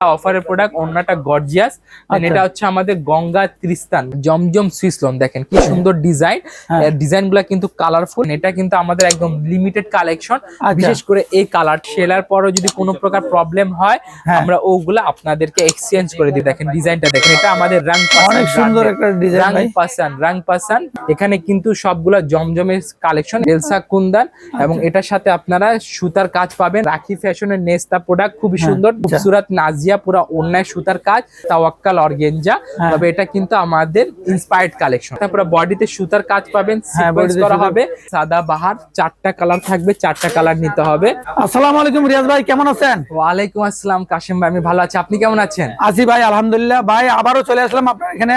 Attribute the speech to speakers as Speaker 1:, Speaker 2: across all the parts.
Speaker 1: অফারের প্রোডাক্ট অন্যটা গর্জিয়াস
Speaker 2: আচ্ছা।
Speaker 1: এটা হচ্ছে আমাদের গঙ্গা ত্রিস্তান জমজম সুইস লোন দেখেন কি সুন্দর ডিজাইন
Speaker 2: হ্যাঁ।
Speaker 1: ডিজাইনগুলা কিন্তু কালারফুল এটা কিন্তু আমাদের একদম লিমিটেড কালেকশন
Speaker 2: আচ্ছা।
Speaker 1: বিশেষ করে এই কালার সেলার পরও যদি কোনো প্রকার প্রবলেম হয়
Speaker 2: হ্যাঁ।
Speaker 1: আমরা ওগুলা আপনাদেরকে এক্সচেঞ্জ করে দিই দেখেন ডিজাইনটা দেখেন এটা আমাদের রাং
Speaker 2: অনেক সুন্দর একটা ডিজাইন
Speaker 1: রাং পাসান রাং পাসান এখানে কিন্তু সবগুলা জমজমের কালেকশন এলসা কুন্দান এবং
Speaker 2: আচ্ছা।
Speaker 1: এটার সাথে আপনারা সুতার কাজ পাবেন রাখি ফ্যাশনের নেস্তা প্রোডাক্ট খুবই
Speaker 2: হ্যাঁ,
Speaker 1: সুন্দর
Speaker 2: আচ্ছা।
Speaker 1: সুরাত নাজিয়া পুরো অন্যায় সুতার কাজ তাওয়াক্কাল অর্গেঞ্জা
Speaker 2: হ্যাঁ।
Speaker 1: তবে এটা কিন্তু আমাদের ইন্সপায়ার্ড কালেকশন তারপরে বডিতে সুতার কাজ পাবেন
Speaker 2: হ্যাঁ,
Speaker 1: সিকোয়েন্স করা হবে সাদা বাহার চারটা কালার থাকবে চারটা কালার নিতে হবে।
Speaker 2: আসসালামু আলাইকুম রিয়াজ ভাই কেমন আছেন?
Speaker 1: ওয়ালাইকুম আসসালাম কাশিম ভাই আমি ভালো আছি। আপনি কেমন আছেন?
Speaker 2: আছি ভাই আলহামদুলিল্লাহ। ভাই আবারও চলে আসলাম আপনার এখানে।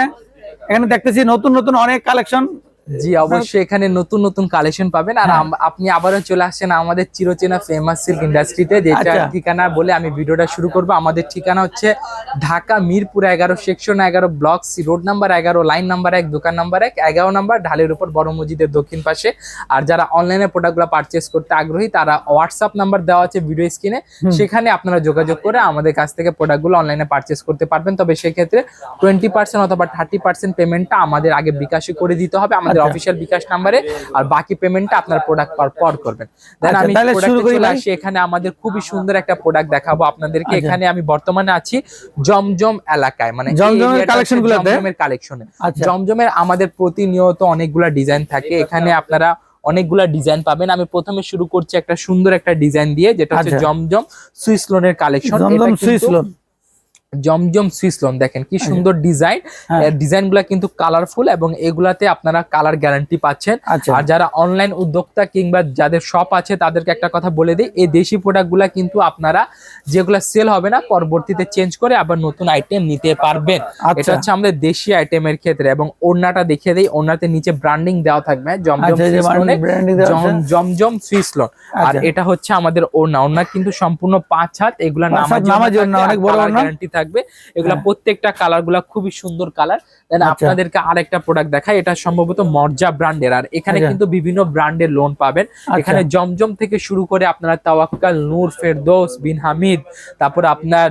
Speaker 2: এখানে দেখতেছি নতুন নতুন অনেক কালেকশন
Speaker 1: জি অবশ্যই এখানে নতুন নতুন কালেকশন পাবেন। আর আপনি আবারও চলে আসছেন আমাদের চিরচেনা ফেমাস সিল্ক ইন্ডাস্ট্রিতে যেটা
Speaker 2: আচ্ছা।
Speaker 1: ঠিকানা বলে আমি ভিডিওটা শুরু করব। আমাদের ঠিকানা হচ্ছে ঢাকা মিরপুর এগারো সেকশন এগারো ব্লক সি রোড নাম্বার এগারো লাইন নাম্বার এক দোকান নাম্বার এক এগারো নাম্বার ঢালের উপর বড় মসজিদের দক্ষিণ পাশে। আর যারা অনলাইনে প্রোডাক্টগুলো পারচেস করতে আগ্রহী তারা হোয়াটসঅ্যাপ নাম্বার দেওয়া আছে ভিডিও স্ক্রিনে সেখানে আপনারা যোগাযোগ করে আমাদের কাছ থেকে প্রোডাক্টগুলো অনলাইনে পারচেস করতে পারবেন। তবে সেক্ষেত্রে টোয়েন্টি পার্সেন্ট অথবা থার্টি পার্সেন্ট পেমেন্টটা আমাদের আগে বিকাশে করে দিতে হবে। আমাদের
Speaker 2: আচ্ছা।
Speaker 1: অফিসিয়াল বিকাশ নাম্বারে আর বাকি পেমেন্টটা আপনার প্রোডাক্ট পার পর করবেন। দেন
Speaker 2: আচ্ছা,
Speaker 1: আমি
Speaker 2: শুরু করি
Speaker 1: চলে আসি এখানে আমাদের খুবই সুন্দর একটা প্রোডাক্ট দেখাবো আপনাদেরকে।
Speaker 2: আচ্ছা।
Speaker 1: এখানে আমি বর্তমানে আছি জমজম এলাকায় মানে
Speaker 2: জমজমের collection
Speaker 1: জমজমের কালেকশনে
Speaker 2: আচ্ছা।
Speaker 1: জমজমের আমাদের প্রতিনিয়ত অনেকগুলা ডিজাইন থাকে। এখানে আপনারা অনেকগুলা ডিজাইন পাবেন। আমি প্রথমে শুরু করছি একটা সুন্দর একটা ডিজাইন দিয়ে যেটা হচ্ছে
Speaker 2: আচ্ছা।
Speaker 1: জমজম সুইস লোনের collection
Speaker 2: Zamzam Swiss lawn.
Speaker 1: Zamzam Swiss lawn দেখেন কি সুন্দর ডিজাইন। ডিজাইনগুলা কিন্তু কালারফুল এবং এগুলাতে আপনারা কালার গ্যারান্টি পাচ্ছেন
Speaker 2: আচ্ছা
Speaker 1: আর যারা অনলাইন উদ্যোক্তা কিংবা যাদের শপ আছে তাদেরকে একটা কথা বলে দিই এই দেশি প্রোডাক্টগুলা কিন্তু আপনারা যেগুলা সেল হবে না পরবর্তীতে চেঞ্জ করে আবার নতুন আইটেম নিতে পারবেন
Speaker 2: আচ্ছা।
Speaker 1: এটা হচ্ছে আমাদের দেশি আইটেমের ক্ষেত্রে এবং ওড়নাটা দেখিয়ে দিই ওড়নাতে নিচে ব্র্যান্ডিং দেওয়া থাকবে হ্যাঁ, জমজম
Speaker 2: আচ্ছা।
Speaker 1: জমজম সুইস লোন আর
Speaker 2: আচ্ছা।
Speaker 1: এটা হচ্ছে আমাদের ওড়না ওড়না কিন্তু সম্পূর্ণ পাঁচ হাত এগুলা নামাজি
Speaker 2: অনেক বড়।
Speaker 1: গ্যারান্টি থাকবে। এগুলা
Speaker 2: হ্যাঁ।
Speaker 1: প্রত্যেকটা কালারগুলা খুবই সুন্দর কালার দেন
Speaker 2: আচ্ছা।
Speaker 1: আপনাদেরকে আরেকটা প্রোডাক্ট দেখাই এটা সম্ভবত মর্জা ব্র্যান্ডের আর এখানে
Speaker 2: আচ্ছা।
Speaker 1: কিন্তু বিভিন্ন ব্র্যান্ডের লোন পাবেন।
Speaker 2: আচ্ছা।
Speaker 1: এখানে জমজম থেকে শুরু করে আপনারা তাওয়াক্কাল নূর ফেরদৌস বিন হামিদ তারপর আপনার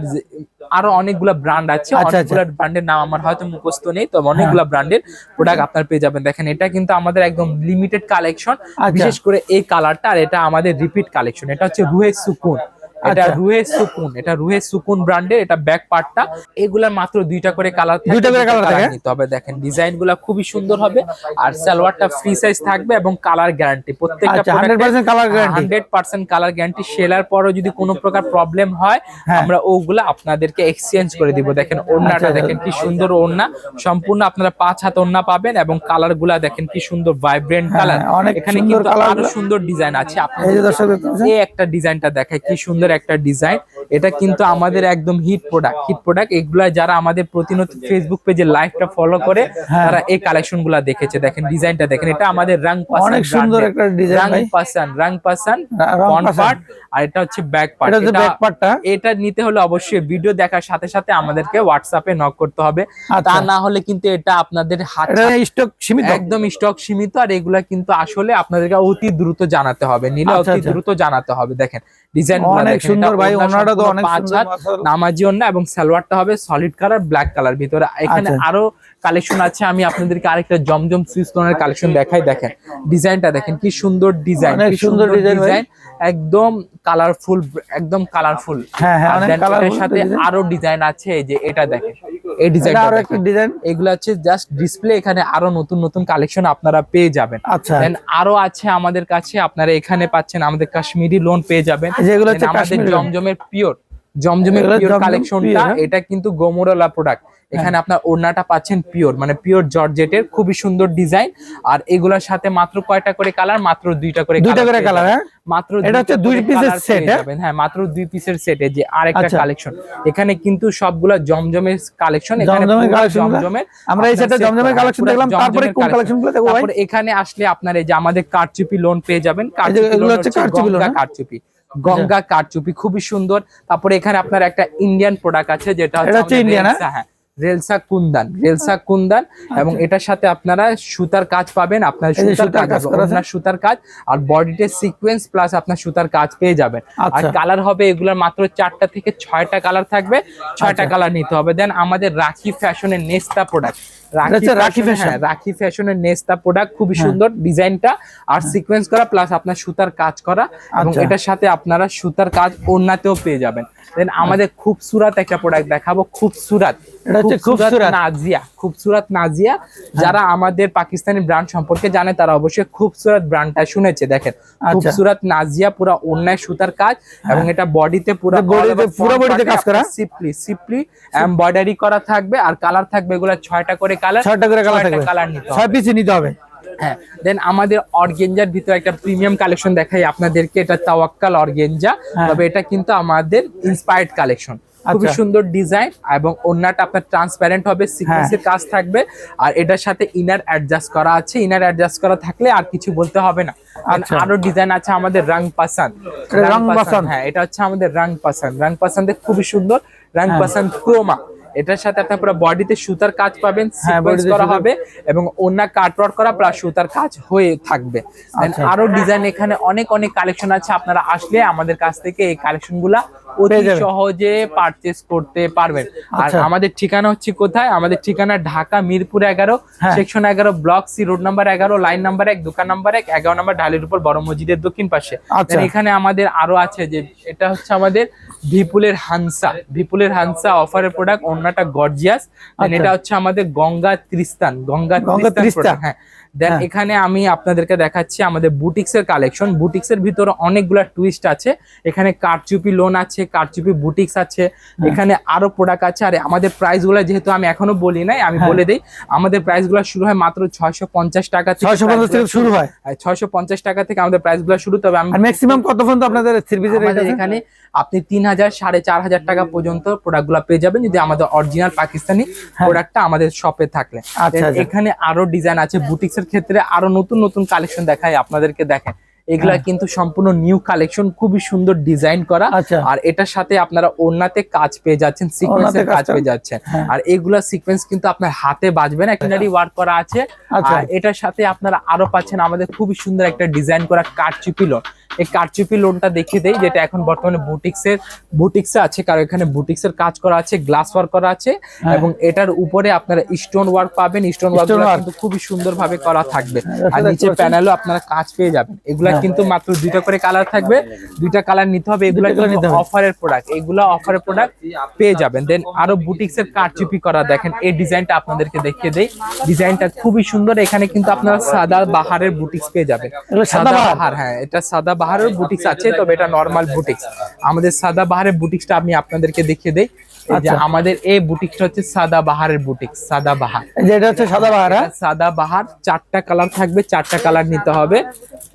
Speaker 1: আরও অনেকগুলা ব্র্যান্ড আছে। অনেকগুলা ব্র্যান্ডের নাম আমার হয়তো মুখস্থ নেই তবে অনেকগুলা ব্র্যান্ডের প্রোডাক্ট আপনার পেয়ে যাবেন। দেখেন এটা কিন্তু আমাদের একদম লিমিটেড কালেকশন। বিশেষ করে এই কালারটা আর এটা আমাদের রিপিট কালেকশন এটা হচ্ছে রুহে সুকুন। এটা
Speaker 2: আচ্ছা।
Speaker 1: রুহে সুকুন এটা রুহে সুকুন ব্র্যান্ডের এটা ব্যাক পার্টটা এগুলার মাত্র দুইটা করে কালার
Speaker 2: দুইটা করে colour থাকে?
Speaker 1: নিতে হবে। দেখেন ডিজাইনগুলা খুবই সুন্দর হবে। আর সালোয়ারটা ফ্রি সাইজ থাকবে এবং কালার গ্যারান্টি প্রত্যেকটা
Speaker 2: আচ্ছা 100% colour guarantee
Speaker 1: hundred percent colour guarantee seller পরও যদি কোনো প্রকার প্রবলেম হয়
Speaker 2: হ্যাঁ।
Speaker 1: আমরা ওগুলা আপনাদেরকে এক্সচেঞ্জ করে দিব। দেখেন ওড়নাটা
Speaker 2: আচ্ছা।
Speaker 1: দেখেন কি সুন্দর ওড়না। সম্পূর্ণ আপনারা পাঁচ হাত ওড়না পাবেন এবং কালারগুলা দেখেন কি সুন্দর ভাইব্রেন্ট
Speaker 2: হ্যাঁ,
Speaker 1: কালার এখানে
Speaker 2: সুন্দর
Speaker 1: কিন্তু
Speaker 2: আরও
Speaker 1: সুন্দর ডিজাইন আছে। আপনাদের? এই একটা ডিজাইনটা দেখায় কি সুন্দর একটা ডিজাইন এটা কিন্তু আমাদের একদম হিট প্রোডাক্ট হিট প্রোডাক্ট এগুলা যারা আমাদের প্রতিনিয়ত ফেসবুক পেজে লাইভটা ফলো করে
Speaker 2: হ্যাঁ।
Speaker 1: তারা এই কালেকশনগুলা দেখেছে। দেখেন ডিজাইনটা দেখেন। এটা আমাদের রাং পাসান
Speaker 2: অনেক সুন্দর একটা ডিজাইন
Speaker 1: রাং পাসান রাং পাসান
Speaker 2: রং
Speaker 1: ফ্রন্ট। পার্ট আর এটা হচ্ছে ব্যাক পার্ট
Speaker 2: এটা ব্যাক পার্টটা
Speaker 1: এটা নিতে হলে অবশ্যই ভিডিও দেখার সাথে সাথে আমাদেরকে হোয়াটসঅ্যাপে নক করতে হবে। তা
Speaker 2: আচ্ছা
Speaker 1: না হলে কিন্তু এটা আপনাদের হাত
Speaker 2: এটা স্টক সীমিত।
Speaker 1: একদম স্টক সীমিত আর এগুলা কিন্তু আসলে আপনাদেরকে অতি দ্রুত জানাতে হবে। নিলে
Speaker 2: আচ্ছা,
Speaker 1: অতি
Speaker 2: আচ্ছা।
Speaker 1: দ্রুত জানাতে হবে। দেখেন ডিজাইন
Speaker 2: অনেক সুন্দর ভাই ওনাটা তো অনেক সুন্দর
Speaker 1: নামাজি ওন্না এবং সালোয়ারটা হবে সলিড কালার ব্ল্যাক কালার ভিতরে। এখানে
Speaker 2: আচ্ছা।
Speaker 1: আরও কালেকশন আছে আমি আপনাদেরকে আরেকটা জমজম সুইচ লোনের কালেকশন দেখাই দেখেন। ডিজাইনটা দেখেন কি সুন্দর ডিজাইন
Speaker 2: অনেক
Speaker 1: কি
Speaker 2: সুন্দর।
Speaker 1: ডিজাইন একদম কালারফুল একদম কালারফুল
Speaker 2: হ্যাঁ হ্যাঁ
Speaker 1: সাথে আরও ডিজাইন আছে যে এটা দেখেন। এই ডিজাইনটা
Speaker 2: আরও একটা ডিজাইন
Speaker 1: এগুলো হচ্ছে জাস্ট ডিসপ্লে এখানে আরও নতুন নতুন কালেকশন আপনারা পেয়ে যাবেন।
Speaker 2: আচ্ছা।
Speaker 1: দেন আরও আছে আমাদের কাছে আপনারা এখানে পাচ্ছেন আমাদের কাশ্মীরি লোন পেয়ে যাবেন।
Speaker 2: যেগুলো হচ্ছে
Speaker 1: আমাদের জমজমের পিওর জমজমের পিওর কালেকশনটা
Speaker 2: হ্যাঁ?
Speaker 1: এটা কিন্তু গোমরলা প্রোডাক্ট এখানে আপনার ওড়নাটা পাচ্ছেন পিওর মানে পিওর জর্জেটের খুবই সুন্দর ডিজাইন। আর এগুলোর সাথে মাত্র কয়টা করে কালার? মাত্র দুইটা করে
Speaker 2: দুইটা করে কালার। হ্যাঁ?
Speaker 1: মাত্র
Speaker 2: এটা হচ্ছে দুই set,
Speaker 1: পেয়ে
Speaker 2: হ্যাঁ?
Speaker 1: হ্যাঁ মাত্র দুই পিসের সেটে যে আরেকটা
Speaker 2: আচ্ছা।
Speaker 1: কালেকশন এখানে কিন্তু সবগুলা জমজমের কালেকশন
Speaker 2: collection
Speaker 1: জমজমের
Speaker 2: আমরা এই সেটে জমজমের কালেকশন দেখলাম তারপরে কোন
Speaker 1: collection।
Speaker 2: কালেকশনগুলো দেখব ভাই
Speaker 1: তারপরে এখানে আসলে আপনার এই যে আমাদের কারচুপি লোন পেয়ে যাবেন। কারচুপি
Speaker 2: এগুলো হচ্ছে কারচুপি
Speaker 1: গঙ্গা
Speaker 2: হ্যাঁ?
Speaker 1: কারচুপি। গঙ্গা কারচুপি খুবই সুন্দর। তারপরে এখানে আপনার একটা ইন্ডিয়ান প্রোডাক্ট আছে যেটা
Speaker 2: হচ্ছে
Speaker 1: ইন্ডিয়ান হ্যাঁ। রেলসা কুন্দান রেলসা কুন্দান এবং এটার সাথে আপনারা সুতার কাজ পাবেন আপনার
Speaker 2: আচ্ছা।
Speaker 1: সুতার কাজ? আপনার সুতার কাজ আর বডিতে সিকোয়েন্স প্লাস আপনার সুতার কাজ পেয়ে যাবেন আর
Speaker 2: আচ্ছা।
Speaker 1: কালার হবে এগুলোর মাত্র চারটা থেকে ছয়টা কালার থাকবে ছয়টা
Speaker 2: আচ্ছা।
Speaker 1: কালার নিতে হবে দেন আমাদের রাখি ফ্যাশনের নেস্তা প্রোডাক্ট রাখি ফ্যাশন? হ্যাঁ রাখি ফ্যাশনের নেস্তা প্রোডাক্ট খুবই
Speaker 2: হ্যাঁ।
Speaker 1: সুন্দর ডিজাইনটা আর সিকোয়েন্স করা প্লাস আপনার সুতার কাজ করা এবং
Speaker 2: আচ্ছা।
Speaker 1: এটার সাথে আপনারা সুতার কাজ পেয়ে যাবেন দেন আমাদের খুবসুরাত একটা প্রোডাক্ট দেখাবো
Speaker 2: এটা হচ্ছে।
Speaker 1: নাজিয়া খুবসুরাত নাজিয়া যারা আমাদের পাকিস্তানি ব্র্যান্ড সম্পর্কে জানে তারা অবশ্যই খুবসুরাত ব্র্যান্ডটা শুনেছে দেখেন
Speaker 2: আচ্ছা।
Speaker 1: খুবসুরাত নাজিয়া পুরো অন্যায় সুতার কাজ এবং এটা বডিতে পুরো
Speaker 2: কাজ করা?
Speaker 1: এমব্রয়ডারি করা থাকবে আর কালার থাকবে এগুলো ছয়টা করে কালার
Speaker 2: করে কালার থাকবে।
Speaker 1: কালার নিতে হবে।
Speaker 2: ছয় পিসই নিতে হবে।
Speaker 1: হ্যাঁ দেন আমাদের অর্গেঞ্জার ভিতরে একটা প্রিমিয়াম কালেকশন দেখাই আপনাদেরকে এটা তাওয়াক্কাল অর্গেঞ্জা।
Speaker 2: হ্যাঁ।
Speaker 1: তবে এটা কিন্তু আমাদের ইন্সপায়ার্ড কালেকশন খুবই
Speaker 2: আচ্ছা।
Speaker 1: সুন্দর ডিজাইন এবং আপনার ট্রান্সপারেন্ট হবে সিকোয়েন্সের কাজ থাকবে। আর এটার সাথে ইনার অ্যাডজাস্ট করা আছে। ইনার অ্যাডজাস্ট করা থাকলে আর কিছু বলতে হবে না।
Speaker 2: আচ্ছা।
Speaker 1: আরও ডিজাইন আছে আমাদের রং পাসান
Speaker 2: রং পাসান।
Speaker 1: হ্যাঁ এটা হচ্ছে আমাদের রং পাসান রং পাসান্দে খুবই সুন্দর। রং
Speaker 2: হ্যাঁ।
Speaker 1: পাসান ক্রোমা। এটার সাথে আপনার পুরো বডিতে সুতার কাজ পাবেন
Speaker 2: হ্যাঁ,
Speaker 1: সিকোয়েন্স করা হবে এবং অন্য কাটওয়ার্ক করা প্লাস সুতার কাজ হয়ে থাকবে
Speaker 2: আচ্ছা।
Speaker 1: আরও ডিজাইন এখানে অনেক অনেক কালেকশন আছে আপনারা আসলে আমাদের কাছ থেকে এই কালেকশনগুলা অতি সহজে পারচেস করতে পারবেন আর
Speaker 2: আচ্ছা।
Speaker 1: আমাদের ঠিকানা হচ্ছে কোথায় আমাদের ঠিকানা ঢাকা মিরপুর এগারো
Speaker 2: হ্যাঁ।
Speaker 1: সেকশন এগারো ব্লক সি রোড নাম্বার এগারো লাইন নাম্বার এক দোকান নাম্বার এক এগারো নাম্বার ঢালির উপর বড় মসজিদের দক্ষিণ পাশে
Speaker 2: আচ্ছা।
Speaker 1: এখানে আমাদের আরও আছে যে এটা হচ্ছে আমাদের ভিপুলের হানসা ভিপুলের হানসা অফারের প্রোডাক্ট অন্যটা গর্জিয়াস। এটা হচ্ছে আমাদের গঙ্গা ত্রিস্তান গঙ্গা ত্রিস্তান। হ্যাঁ দেন
Speaker 2: হ্যাঁ।
Speaker 1: এখানে আমি আপনাদেরকে দেখাচ্ছি আমাদের বুটিক্স এর কালেকশন বুটিক্স এর ভিতরে অনেকগুলা টুইস্ট আছে এখানে কারচুপি লোন আছে কারচুপি বুটিক্স আছে
Speaker 2: হ্যাঁ।
Speaker 1: এখানে আরও প্রোডাক্ট আছে আর আমাদের প্রাইসগুলা যেহেতু আমি এখনও বলি নাই আমি
Speaker 2: হ্যাঁ।
Speaker 1: বলে দিই আমাদের প্রাইসগুলা শুরু হয় মাত্র ছয়শো পঞ্চাশ টাকা থেকে
Speaker 2: ছয়শো পঞ্চাশ থেকে শুরু হয়
Speaker 1: ছয়শো পঞ্চাশ টাকা থেকে আমাদের প্রাইসগুলা শুরু তবে আমি
Speaker 2: ম্যাক্সিমাম কত পর্যন্ত আপনাদের আছে
Speaker 1: এখানে আপনি তিন হাজার সাড়ে চার হাজার টাকা পর্যন্ত প্রোডাক্টগুলা পেয়ে যাবেন যদি আমাদের অরিজিনাল পাকিস্তানি প্রোডাক্টটা আমাদের শপে থাকলে
Speaker 2: হ্যাঁ। আচ্ছা, আচ্ছা।
Speaker 1: এখানে আরও ডিজাইন আছে বুটিক্স এর ক্ষেত্রে আরও নতুন নতুন কালেকশন দেখায় আপনাদেরকে দেখেন এগুলা
Speaker 2: হ্যাঁ।
Speaker 1: কিন্তু সম্পূর্ণ নিউ কালেকশন খুবই সুন্দর ডিজাইন করা
Speaker 2: আচ্ছা।
Speaker 1: আর এটার সাথে আপনারা ওড়নাতে কাজ পেয়ে যাচ্ছেন সিকোয়েন্সের
Speaker 2: এর
Speaker 1: কাজ পেয়ে যাচ্ছেন
Speaker 2: হ্যাঁ।
Speaker 1: আর এগুলা সিকোয়েন্স কিন্তু আপনার হাতে বাজবে না কিনারি ওয়ার্ক করা আছে
Speaker 2: আচ্ছা।
Speaker 1: আর এটার সাথে আপনারা আরও পাচ্ছেন আমাদের খুবই সুন্দর একটা ডিজাইন করা লোন এই কারচুপি লোনটা দেখিয়ে দেই যেটা এখন বর্তমানে বুটিক্স এর বুটিক্স আছে কারণ এখানে বুটিক্স এর কাজ করা আছে গ্লাস ওয়ার্ক করা আছে
Speaker 2: হ্যাঁ।
Speaker 1: এবং এটার উপরে আপনারা স্টোন ওয়ার্ক পাবেন স্টোন ওয়ার্ক কিন্তু খুবই সুন্দর ভাবে করা থাকবে আর নিচে প্যানেলও আপনারা কাজ পেয়ে যাবেন এগুলা
Speaker 2: হ্যাঁ।
Speaker 1: কিন্তু মাত্র দুইটা করে কালার থাকবে দুইটা কালার নিতে হবে এগুলা কিন্তু। অফারের প্রোডাক্ট এগুলা অফারের প্রোডাক্ট পেয়ে যাবেন দেন আরও বুটিক্স এর কারচুপি করা দেখেন এই ডিজাইনটা আপনাদেরকে দেখিয়ে দেই ডিজাইনটা খুবই সুন্দর এখানে কিন্তু আপনারা সাদা বাহারের বুটিক্স পেয়ে যাবেন
Speaker 2: সাদা বাহার?
Speaker 1: বাহার হ্যাঁ এটা সাদা বাহারের বুটিক্স আছে তবে এটা নর্মাল বুটিক্স আমাদের সাদা বাহারের বুটিক্সটা আমি আপনাদেরকে দেখিয়ে দেই।
Speaker 2: আচ্ছা।
Speaker 1: আমাদের এই বুটিক্সটা হচ্ছে সাদা বাহারের বুটিক্স সাদা বাহার।
Speaker 2: এই যে এটা হচ্ছে সাদা বাহারা
Speaker 1: এটা সাদা বাহার চারটা কালার থাকবে চারটা কালার নিতে হবে।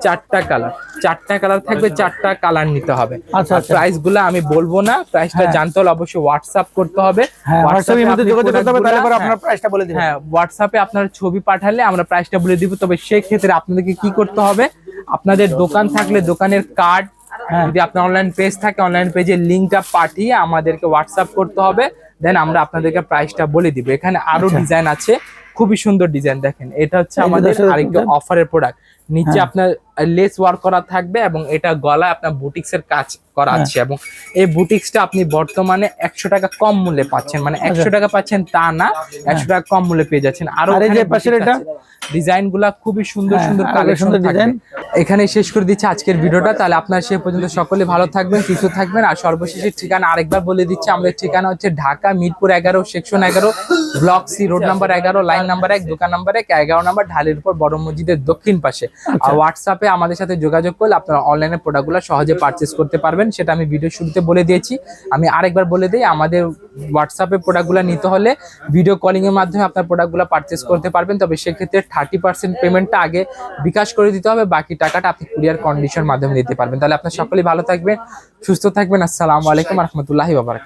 Speaker 1: চারটা কালার চারটা কালার থাকবে চারটা কালার নিতে হবে।
Speaker 2: আচ্ছা, আচ্ছা।
Speaker 1: প্রাইসগুলো আমি বলব না প্রাইসটা
Speaker 2: হ্যাঁ।
Speaker 1: জানতে হলে অবশ্যই হোয়াটসঅ্যাপ করতে হবে।
Speaker 2: হ্যাঁ
Speaker 1: WhatsApp-এ
Speaker 2: মধ্যে যোগাযোগ করতে হবে তাহলে পরে প্রাইসটা বলে দিবেন।
Speaker 1: হ্যাঁ হোয়াটসঅ্যাপে আপনার ছবি পাঠালে আমরা প্রাইসটা বলে দিব তবে সেই ক্ষেত্রে আপনাদেরকে কি করতে হবে? আপনাদের দোকান থাকলে দোকানের কার্ড
Speaker 2: হ্যাঁ।
Speaker 1: যদি আপনার অনলাইন পেজ থাকে অনলাইন পেজের লিঙ্কটা পাঠিয়ে আমাদেরকে হোয়াটসঅ্যাপ করতে হবে দেন আমরা আপনাদেরকে প্রাইসটা বলে দিব এখানে আরও
Speaker 2: আচ্ছা।
Speaker 1: ডিজাইন আছে খুবই সুন্দর ডিজাইন দেখেন এটা হচ্ছে আমাদের আরেকটা অফারের প্রোডাক্ট নিচে
Speaker 2: হ্যাঁ।
Speaker 1: আপনার লেস ওয়ার্ক করা থাকবে এবং এটা গলায় আপনার বুটিক্স এর কাজ করা
Speaker 2: হ্যাঁ।
Speaker 1: আছে এবং এই বুটিক্সটা আপনি বর্তমানে একশো টাকা কম মূল্যে পাচ্ছেন। মানে একশো টাকা পাচ্ছেন তা না একশো টাকা কম মূল্যে পেয়ে যাচ্ছেন। আরও
Speaker 2: হ্যাঁ।
Speaker 1: ডিজাইনগুলা খুবই সুন্দর
Speaker 2: হ্যাঁ,
Speaker 1: সুন্দর কালেকশন
Speaker 2: design।
Speaker 1: এখানে শেষ করে দিচ্ছি আজকের ভিডিওটা। তাহলে আপনারা সে পর্যন্ত সকলে ভালো থাকবেন সুস্থ থাকবেন। আর সর্বশেষে ঠিকানা আরেকবার বলে দিচ্ছি আমাদের ঠিকানা হচ্ছে ঢাকা মিরপুর এগারো সেকশন এগারো ব্লক সি রোড নাম্বার এগারো লাইন নাম্বার এক দোকান নাম্বার এক এগারো নাম্বার ঢালের উপর বড় মসজিদের দক্ষিণ পাশে। আর হোয়াটসঅ্যাপে আমাদের সাথে যোগাযোগ করলে আপনারা অনলাইনে প্রোডাক্টগুলো সহজে পারচেস করতে পারবেন। সেটা আমি ভিডিও শুরুতে বলে দিয়েছি। আমি আরেকবার বলে দিই, আমাদের হোয়াটসঅ্যাপে প্রোডাক্টগুলো নিতে হলে ভিডিও কলিংয়ের মাধ্যমে আপনার প্রোডাক্টগুলো পারচেস করতে পারবেন। তবে সেক্ষেত্রে থার্টি পার্সেন্ট পেমেন্টটা আগে বিকাশ করে দিতে হবে। বাকি টাকাটা আপনি কুরিয়ার কন্ডিশন মাধ্যমে দিতে পারবেন। তাহলে আপনার সকলেই ভালো থাকবেন, সুস্থ থাকবেন। আসসালামু আলাইকুম রহমতুল্লাহি বাবারকাত